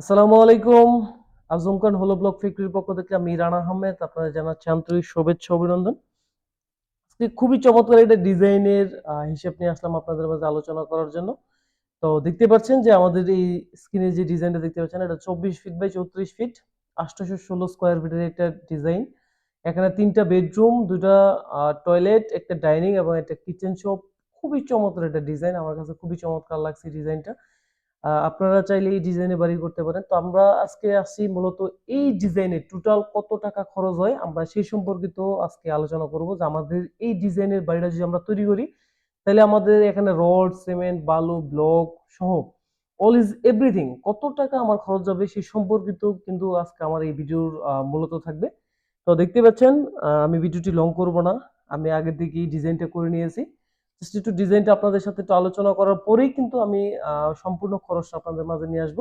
আসসালামু আলাইকুম। আজম খান হলো ব্লক ফ্যাক্টরির পক্ষ থেকে আমি রানা আহমেদ। আপনারা জানাচ্ছি আন্তরিক শুভেচ্ছা, অভিনন্দন। আজকে খুবই চমৎকার একটা ডিজাইনের হিসেব নিয়ে আসলাম আপনাদের মাঝে আলোচনা করার জন্য। তো দেখতে পাচ্ছেন যে আমাদের এই স্ক্রিনে যে ডিজাইনটা দেখতে পাচ্ছেন, এটা চব্বিশ ফিট বাই চৌত্রিশ ফিট, আটশোশো ষোলো স্কোয়ার ফিটের একটা ডিজাইন। এখানে তিনটা বেডরুম দুটা টয়লেট, একটা ডাইনিং এবং একটা কিচেন শপ খুবই চমৎকার একটা ডিজাইন। আমার কাছে খুবই চমৎকার লাগছে ডিজাইনটা। আপনারা চাইলে এই ডিজাইনে বাড়ি করতে পারেন। তো আমরা আজকে আসছি মূলত এই ডিজাইনে টোটাল কত টাকা খরচ হয়, আমরা সেই সম্পর্কিত আজকে আলোচনা করব যে আমাদের এই ডিজাইনের বাড়িটা যদি আমরা তৈরি করি, তাহলে আমাদের এখানে রড সিমেন্ট বালু ব্লক সহ অল ইজ এভরিথিং কত টাকা আমার খরচ যাবে সেই সম্পর্কিত কিন্তু আজকে আমার এই ভিডিওর মূলত থাকবে। তো দেখতে পাচ্ছেন আমি ভিডিওটি লং করব না, আমি আগের দিকেই ডিজাইনটা করে নিয়েছি। জাস্ট ডিজাইনটা আপনাদের সাথে একটু আলোচনা করার পরেই কিন্তু আমি সম্পূর্ণ খরচটা আপনাদের মাঝে নিয়ে আসব।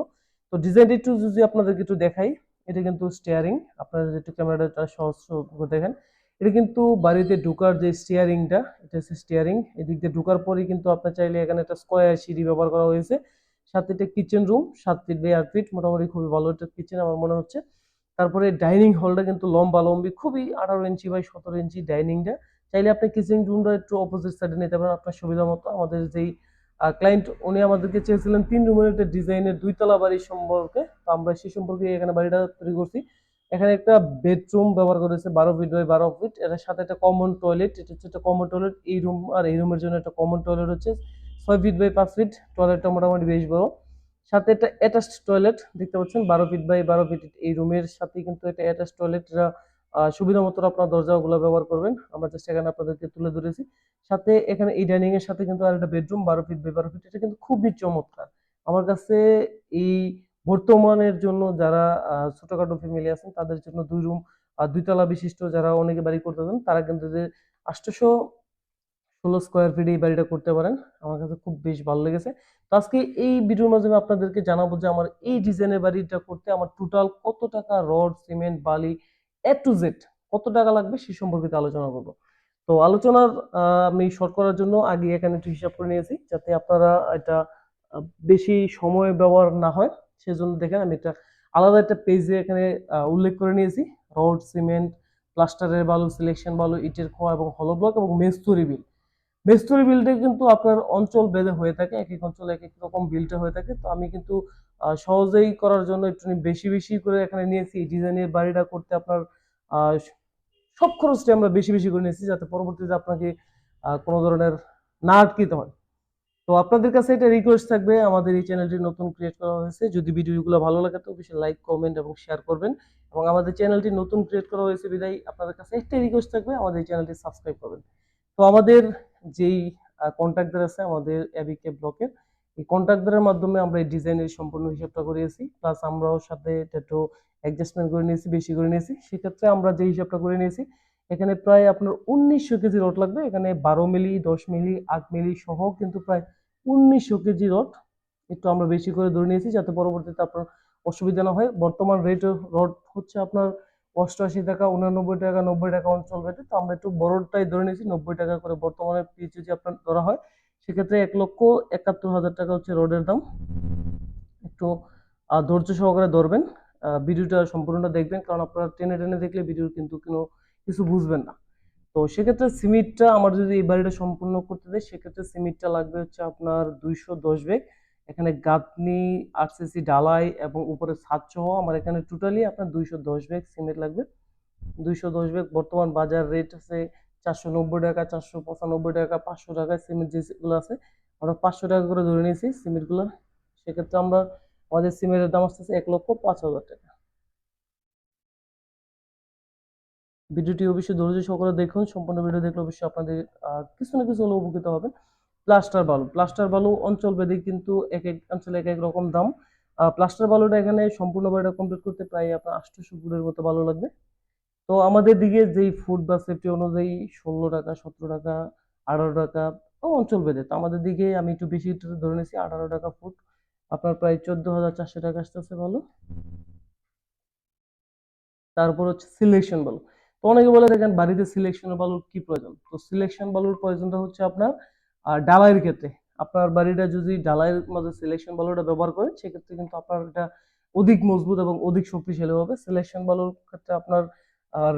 তো ডিজাইনটা একটু যদি আপনাদেরকে একটু দেখাই, এটা কিন্তু স্টিয়ারিং আপনারা একটু ক্যামেরাটা সহজ দেখেন। এটা কিন্তু বাড়িতে ঢোকার যে স্টিয়ারিংটা এটা হচ্ছে স্টিয়ারিং এদিক দিয়ে ঢোকার পরেই কিন্তু আপনার চাইলে এখানে একটা স্কোয়ার সিঁড়ি ব্যবহার করা হয়েছে। সাথে একটা কিচেন রুম সাত ফিট বাই আট ফিট মোটামুটি খুবই ভালো একটা কিচেন আমার মনে হচ্ছে। তারপরে ডাইনিং হলটা কিন্তু লম্বা লম্বি, খুবই আঠারো ইঞ্চি বাই সতেরো ইঞ্চি ডাইনিংটা চাইলে আপনি কিচেন রুমটা একটু অপোজিট সাইডে নিতে পারেন, আপনার সুবিধা মতো। আমাদের যেই ক্লায়েন্ট উনি আমাদেরকে চেয়েছিলেন তিন রুমের একটা ডিজাইনের দুইতলা বাড়ি সম্পর্কে। তো আমরা সেই সম্পর্কে এখানে বাড়িটা তৈরি করছি। এখানে একটা বেডরুম ব্যবহার করেছে বারো ফিট বাই বারো ফিট এটার সাথে একটা কমন টয়লেট এটা হচ্ছে একটা কমন টয়লেট এই রুম আর এই রুমের জন্য একটা কমন টয়লেট হচ্ছে ছয় ফিট বাই পাঁচ ফিট টয়লেটটা মোটামুটি বেশ বড়। সাথে একটা অ্যাটাচড টয়লেট দেখতে পাচ্ছেন, বারো ফিট বাই বারো ফিট এই রুমের সাথে কিন্তু একটা অ্যাটাচ টয়লেট সুবিধা মতো আপনার দরজাগুলো ব্যবহার করবেন। আমরা জাস্ট এখানে আপনাদেরকে তুলে ধরেছি। সাথে এখানে এই ডাইনিং এর সাথে কিন্তু আরেকটা বেডরুম বারো ফিট বারো ফিট এটা কিন্তু খুবই চমৎকার আমার কাছে এই বর্তমানের জন্য যারা ছোটখাটো ফ্যামিলি আছেন, তাদের জন্য দুই রুম আর দুইতলা বিশিষ্ট যারা অনেকে বাড়ি করতে চান, তারা কিন্তু যে আটশোশো ষোলো স্কোয়ার ফিট এই বাড়িটা করতে পারেন। আমার কাছে খুব বেশ ভালো লেগেছে। তো আজকে এই ভিডিওর মাধ্যমে আপনাদেরকে জানাব যে আমার এই ডিজাইনের বাড়িটা করতে আমার টোটাল কত টাকা রড সিমেন্ট বালি এ টু জেড কত টাকা লাগবে সে সম্পর্কিত আলোচনা করব। তো আলোচনার আমি শর্ট করার জন্য আগে এখানে একটু হিসাব করে নিয়েছি, যাতে আপনারা এটা বেশি সময় ব্যবহার না হয়। সেজন্য দেখেন আমি একটা আলাদা একটা পেজে এখানে উল্লেখ করে নিয়েছি। রড সিমেন্ট প্লাস্টারের বালু সিলেকশন বালু ইটের খোয়া এবং হলো ব্লক এবং মেস্তুরি বিল। মেস্তুরি বিলটা কিন্তু আপনার অঞ্চল ভেদে হয়ে থাকে, এক এক অঞ্চলে এক এক রকম বিলটা হয়ে থাকে। তো আমি কিন্তু সহজেই করার জন্য একটু বেশি বেশি করে এখানে নিয়েছি। ডিজাইনের বাড়িটা করতে আপনার সব খরচটা আমরা বেশি বেশি করে নিয়েছি যাতে পরবর্তীতে আপনাকে কোনো ধরনের না আটকিতে হয়। তো আপনাদের কাছে এটা রিকোয়েস্ট থাকবে। আমাদের এই চ্যানেলটি নতুন ক্রিয়েট করা হয়েছে। যদি ভিডিওগুলো ভালো লাগে তো অবশ্যই লাইক কমেন্ট এবং শেয়ার করবেন। এবং আমাদের চ্যানেলটি নতুন ক্রিয়েট করা হয়েছে বিদায়। আপনাদের কাছে একটাই রিকোয়েস্ট থাকবে, আমাদের এই চ্যানেলটি সাবস্ক্রাইব করবেন। তো আমাদের যেই কন্ট্রাক্টর আছে, আমাদের এবিকে ব্লকের এই কন্ট্রাক্টরের মাধ্যমে আমরা এই ডিজাইনের সম্পূর্ণ হিসাবটা করিয়েছি প্লাস আমরাও সাথে একটু অ্যাডজাস্টমেন্ট করে নিয়েছি, বেশি করে নিয়েছি। সেক্ষেত্রে আমরা যে হিসাবটা করে নিয়েছি, এখানে প্রায় আপনার উনিশশো কেজি রড লাগবে, এখানে বারো মিলি, দশ মিলি, আট মিলি সহ কিন্তু প্রায় উনিশশো কেজি রড একটু আমরা বেশি করে ধরে নিয়েছি, যাতে পরবর্তীতে আপনার অসুবিধা না হয়। বর্তমান রেট রড হচ্ছে আপনার অষ্টআশি টাকা, উনানব্বই টাকা, নব্বই টাকা অঞ্চল রেটে তো আমরা একটু বড়টাই ধরে নিয়েছি, নব্বই টাকা করে বর্তমানে পিচ যদি আপনার ধরা হয়। সেক্ষেত্রে এক লক্ষ একাত্তর হাজার টাকা হচ্ছে রোডের দাম। একটু ধৈর্য সহকারে ধরবেন। ভিডিওটা সম্পূর্ণটা দেখবেন, কারণ আপনারা টেনে টেনে দেখলে ভিডিও কিন্তু কোনো কিছু বুঝবেন না। তো সেক্ষেত্রে সিমিটটা আমার যদি এই বাড়িটা সম্পূর্ণ করতে দেয়, সেক্ষেত্রে সিমিটটা লাগবে হচ্ছে আপনার দুইশো দশ ব্যাগ এখানে গাঁথনি আরসিসি ডালাই এবং উপরে ছাদ সহ আমার এখানে টোটালি আপনার দুইশো দশ ব্যাগ সিমেন্ট লাগবে। দুইশো দশ ব্যাগ বর্তমান বাজার রেট আছে চারশো নব্বই টাকা, চারশো পঁচানব্বই টাকা, পাঁচশো টাকায় সিমেন্ট যেগুলো আছে, আমরা পাঁচশো টাকা করে ধরে নিয়েছি সিমেন্টগুলো সেক্ষেত্রে আমরা আমাদের সিমেন্টের দাম আসতেছে এক লক্ষ পাঁচ হাজার টাকা। ভিডিওটি অবশ্যই ধৈর্য সকলে দেখুন, সম্পূর্ণ ভিডিও দেখলে অবশ্যই আপনাদের কিছু না কিছু হলেও উপকৃত হবেন। প্লাস্টার বালু প্লাস্টার বালু অঞ্চল ভেদে কিন্তু এক এক অঞ্চলে এক এক রকম দাম। প্লাস্টার বালুটা এখানে সম্পূর্ণ কমপ্লিট করতে প্রায় আপনার আটশোশো ফুটের মতো ভালো লাগবে। তো আমাদের দিকে যেই ফুড বা সেফটি অনুযায়ী ষোলো টাকা সতেরো টাকা আঠারো টাকা অঞ্চল ভেদে। তো আমাদের দিকে আমি একটু বেশি ধরে নিয়েছি আঠারো টাকা ফুট আপনার প্রায় চোদ্দ হাজার চারশো টাকা আসতেছে ভালো তারপর হচ্ছে সিলেকশন বালু। তো অনেকে বলে দেখেন বাড়িতে সিলেকশন বালুর কি প্রয়োজন? তো সিলেকশন বালুর প্রয়োজনটা হচ্ছে আপনার আহ, ডালাইয়ের ক্ষেত্রে। আপনার বাড়িটা যদি ডালাইয়ের মাঝে সিলেকশন বালুটা ব্যবহার করেন সেক্ষেত্রে কিন্তু আপনার এটা অধিক মজবুত এবং অধিক শক্তিশালী হবে সিলেকশন বালুর ক্ষেত্রে আপনার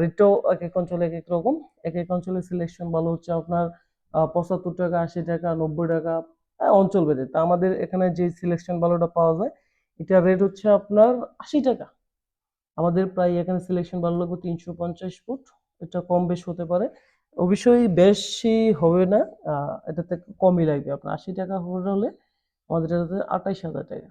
রেটও এক এক অঞ্চলে এক এক রকম। এক এক অঞ্চলে সিলেকশন ভালো হচ্ছে আপনার পঁচাত্তর টাকা আশি টাকা নব্বই টাকা হ্যাঁ, অঞ্চল ভেদে। তা আমাদের এখানে যে সিলেকশন বালুটা পাওয়া যায় এটার রেট হচ্ছে আপনার আশি টাকা। আমাদের প্রায় এখানে সিলেকশন ভালো লাগবে তিনশো পঞ্চাশ ফুট। এটা কম বেশ হতে পারে। অবশ্যই বেশি হবে না এটাতে কমই লাগবে। আপনার আশি টাকা হলে আমাদের এটাতে আঠাইশ হাজার টাকা।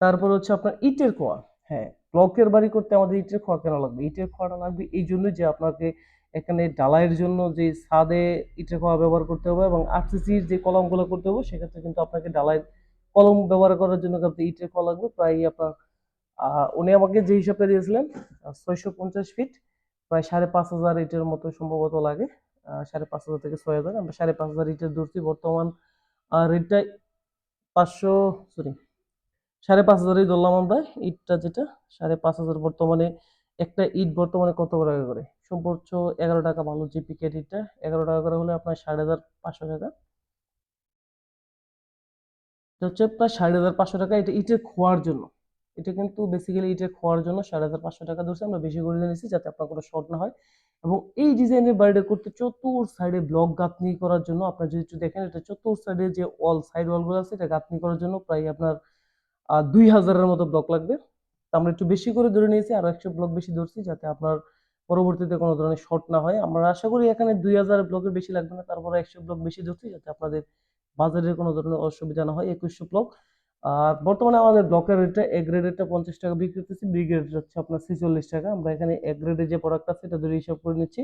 তারপর হচ্ছে আপনার ইটের খোয়া। হ্যাঁ ব্লকের বাড়ি করতে আমাদের ইটের খোয়া কেন লাগবে? ইটের খোয়াটা লাগবে এই জন্য যে আপনাকে এখানে ঢালাইয়ের জন্য যে ছাদে ইটের খোয়া ব্যবহার করতে হবে এবং আরসিসির যে কলমগুলো করতে হবে, সেক্ষেত্রে কিন্তু আপনাকে ঢালাই কলম ব্যবহার করার জন্য কিন্তু ইটের খোয়া লাগবে। প্রায় আপনার উনি আমাকে যে হিসাবটা দিয়েছিলেন ছয়শো পঞ্চাশ ফিট, প্রায় সাড়ে পাঁচ হাজার ইটের মতো সম্ভবত লাগে। সাড়ে পাঁচ হাজার থেকে ছয় হাজার, আমরা সাড়ে পাঁচ হাজার ইটের ধরছি বর্তমান রেটটা পাঁচশো, সরি সাড়ে পাঁচ হাজারই ধরলাম আমরা, ইটটা যেটা, সাড়ে পাঁচ হাজার বর্তমানে, একটা ইট বর্তমানে কত টাকা করে? সর্বোচ্চ এগারো টাকা ভালো যে পিকেট ইটটা, এগারো টাকা করে হলে আপনার সাড়ে হাজার পাঁচশো টাকা। হচ্ছে প্রায় সাড়ে হাজার পাঁচশো টাকা, এটা ইটের খোয়ার জন্য। এটা কিন্তু বেসিক্যালি ইটের খোয়ার জন্য সাড়ে হাজার পাঁচশো টাকা ধরছে, আমরা বেশি করে নিয়েছি যাতে আপনার কোনো শর্ট না হয়। এবং এই ডিজাইনের বাড়িটা করতে চতুর সাইডে ব্লক গাঁথনি করার জন্য, আপনার যদি একটু দেখেন, এটা চতুর সাইডে যে ওয়াল সাইড ওয়ালগুলো আছে, এটা গাঁথনি করার জন্য প্রায় আপনার আহ, দুই হাজারের মতো ব্লক লাগবে। তো আমরা একটু বেশি করে ধরে নিয়েছি আর একশো ব্লক বেশি ধরছি যাতে আপনার পরবর্তীতে কোনো ধরনের শর্ট না হয়। আমরা আশা করি এখানে দুই হাজার ব্লকের বেশি লাগবে না তারপরে একশো ব্লক বেশি ধরছি যাতে আপনাদের বাজারের কোনো ধরনের অসুবিধা না হয় একুশশো ব্লক আর বর্তমানে আমাদের ব্লকের রেটটা এ গ্রেডেরটা পঞ্চাশ টাকা বিক্রি করতেছি বি গ্রেডের হচ্ছে আপনার ছেচল্লিশ টাকা। আমরা এখানে এ গ্রেডের যে প্রোডাক্ট আছে এটা ধরে হিসাব করে নিচ্ছি।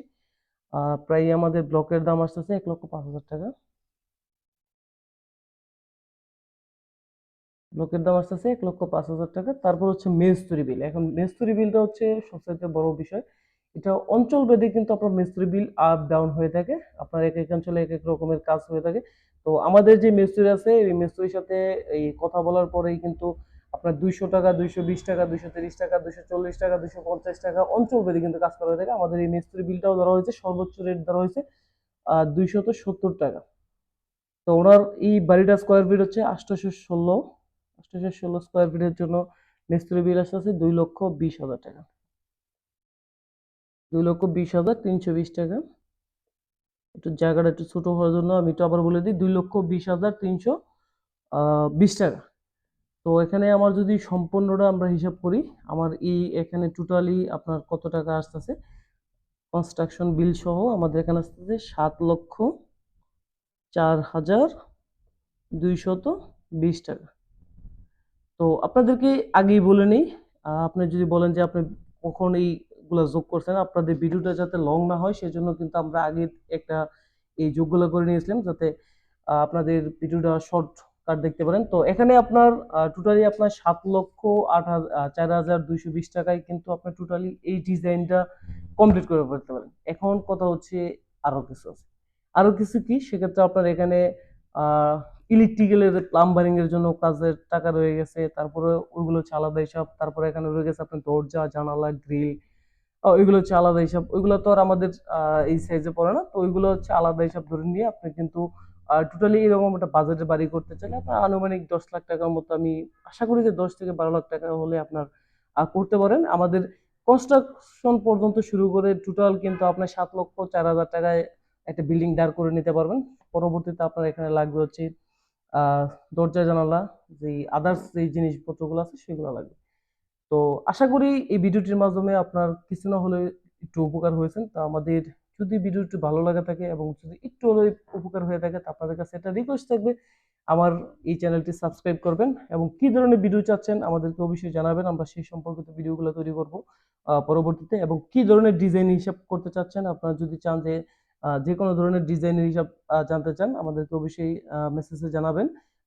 আহ, প্রায় আমাদের ব্লকের দাম আসতেছে এক লক্ষ পাঁচ হাজার টাকা। ব্লকের দাম আসতেছে এক লক্ষ পাঁচ হাজার টাকা। তারপর হচ্ছে মেস্তুরি বিল। এখন মেস্তরি বিলটা হচ্ছে সবচেয়ে বড় বিষয়। এটা অঞ্চল ভেদে কিন্তু আপনার মেস্তরি বিল আপ ডাউন হয়ে থাকে। আপনার এক এক অঞ্চলে এক এক রকমের কাজ হয়ে থাকে। তো আমাদের যে মেস্তরি আছে, এই মেস্তরির সাথে এই কথা বলার পরেই কিন্তু আপনার দুইশো টাকা, দুইশো বিশ টাকা, দুইশো তিরিশ টাকা, দুইশো চল্লিশ টাকা, দুইশো পঞ্চাশ টাকা অঞ্চল ভেদে কিন্তু কাজ করা হয়ে থাকে। আমাদের এই মেস্তরি বিলটাও ধরা হয়েছে, সর্বোচ্চ রেট ধরা হয়েছে দুইশত সত্তর টাকা। তো ওনার এই বাড়িটা স্কোয়ার ফিট হচ্ছে আটশোশো ষোলো। আটশোশো ষোলো স্কোয়ার ফিটের জন্য মিস্ত্রি বিল আসছে দুই লক্ষ বিশ হাজার টাকা। দুই লক্ষ বিশ হাজার তিনশো বিশ টাকা। একটু জায়গাটা একটু ছোটো হওয়ার জন্য আমি একটু আবার বলে দিই, দুই লক্ষ বিশ হাজার তিনশো বিশ টাকা। তো এখানে আমার যদি সম্পূর্ণটা আমরা হিসাব করি, আমার এই এখানে টোটালি আপনার কত টাকা আসতেছে? কনস্ট্রাকশন বিল সহ আমাদের এখানে আসতেছে সাত লক্ষ চার হাজার দুইশত বিশ টাকা। তো আপনাদেরকে আগেই বলে নিই আপনি যদি বলেন যে আপনি কখন এইগুলো যোগ করছেন, আপনাদের ভিডিওটা যাতে লং না হয়, সেজন্য কিন্তু আমরা আগে একটা এই যোগগুলো করে নিয়েছিলাম যাতে আপনাদের ভিডিওটা শর্ট কাট দেখতে পারেন। তো এখানে আপনার টোটালি আপনার সাত লক্ষ আট চার হাজার দুইশো বিশ টাকায় কিন্তু আপনার টোটালি এই ডিজাইনটা কমপ্লিট করে ফেলতে পারেন। এখন কথা হচ্ছে আরও কিছু আছে। আরও কিছু কি? সেক্ষেত্রে আপনার এখানে ইলেকট্রিক্যালের প্লাম্বারিং এর জন্য কাজের টাকা রয়ে গেছে, তারপরে ওইগুলো হচ্ছে আলাদা হিসাব, তারপরে এখানে রয়ে গেছে আপনার দরজা, জানালা গ্রিল ওইগুলো হচ্ছে আলাদা হিসাব, ওইগুলো তো আর আমাদের এই সাইজে পড়ে না, তো ওইগুলো হচ্ছে আলাদা হিসাব ধরে নিয়ে আপনি কিন্তু টোটালি এরকম একটা বাজেটের বাড়ি করতে চাইলে আপনার আনুমানিক দশ লাখ টাকার মতো, আমি আশা করি যে দশ থেকে বারো লাখ টাকা হলে আপনার করতে পারেন। আমাদের কনস্ট্রাকশন পর্যন্ত শুরু করে টোটাল কিন্তু আপনার সাত লক্ষ চার হাজার টাকায় একটা বিল্ডিং দাঁড় করে নিতে পারবেন। পরবর্তীতে আপনার এখানে লাগবে হচ্ছে দরজা, জানালা যে আদার্স যে জিনিসপত্রগুলো আছে সেগুলো লাগবে। তো আশা করি এই ভিডিওটির মাধ্যমে আপনার কিছু না হলে একটু উপকার হয়েছেন। তা আমাদের যদি ভিডিওটি ভালো লাগা থাকে এবং যদি একটু হলে উপকার হয়ে থাকে, তা আপনাদের কাছে একটা রিকোয়েস্ট থাকবে, আমার এই চ্যানেলটি সাবস্ক্রাইব করবেন এবং কি ধরনের ভিডিও চাচ্ছেন আমাদেরকে অবশ্যই জানাবেন। আমরা সেই সম্পর্কিত ভিডিওগুলো তৈরি করব পরবর্তীতে এবং কি ধরনের ডিজাইন হিসাব করতে চাচ্ছেন, আপনারা যদি চান যে যে কোনো ধরনের ডিজাইনের হিসাব জানতে চান, আমাদেরকে অবশ্যই মেসেজে জানাবেন।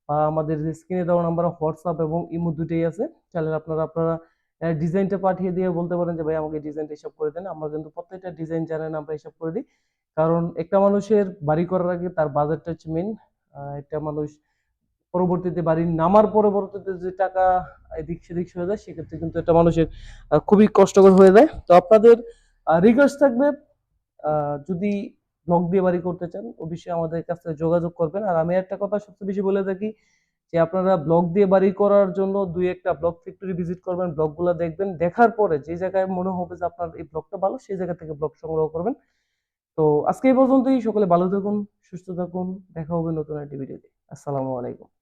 বা আমাদের স্ক্রিনে দেওয়া নাম্বার হোয়াটসঅ্যাপ এবং ইমো দুটোই আছে। চাইলে আপনারা আপনারা ডিজাইনটা পাঠিয়ে দিয়ে বলতে পারেন যে, ভাই, আমাকে ডিজাইনটা হিসাব করে দেন। আমরা কিন্তু প্রত্যেকটা ডিজাইন জানেন আমরা হিসাব করে দিই। কারণ একটা মানুষের বাড়ি করার আগে তার বাজেটটা হচ্ছে মেন একটা মানুষ পরবর্তীতে বাড়ি নামার পরবর্তীতে যে টাকা এদিক সেদিক হয়ে যায়, সেক্ষেত্রে কিন্তু একটা মানুষের খুবই কষ্টকর হয়ে যায়। তো আপনাদের রিকোয়েস্ট থাকবে যদি ব্লগ দিয়ে বাড়ি করতে চান, অবশ্যই আমাদের কাছে যোগাযোগ করবেন। আর আমি একটা কথা সবচেয়ে বেশি বলে থাকি যে, আপনারা ব্লগ দিয়ে বাড়ি করার জন্য দুই একটা ব্লগ ফ্যাক্টরি ভিজিট করবেন ব্লগগুলো দেখবেন। দেখার পরে যে জায়গায় মনে হবে যে আপনার এই ব্লগটা ভালো, সেই জায়গা থেকে ব্লগ সংগ্রহ করবেন। তো আজকে এই পর্যন্তই। সকলে ভালো থাকুন, সুস্থ থাকুন। দেখা হবে নতুন একটি ভিডিওতে। আসসালামু আলাইকুম।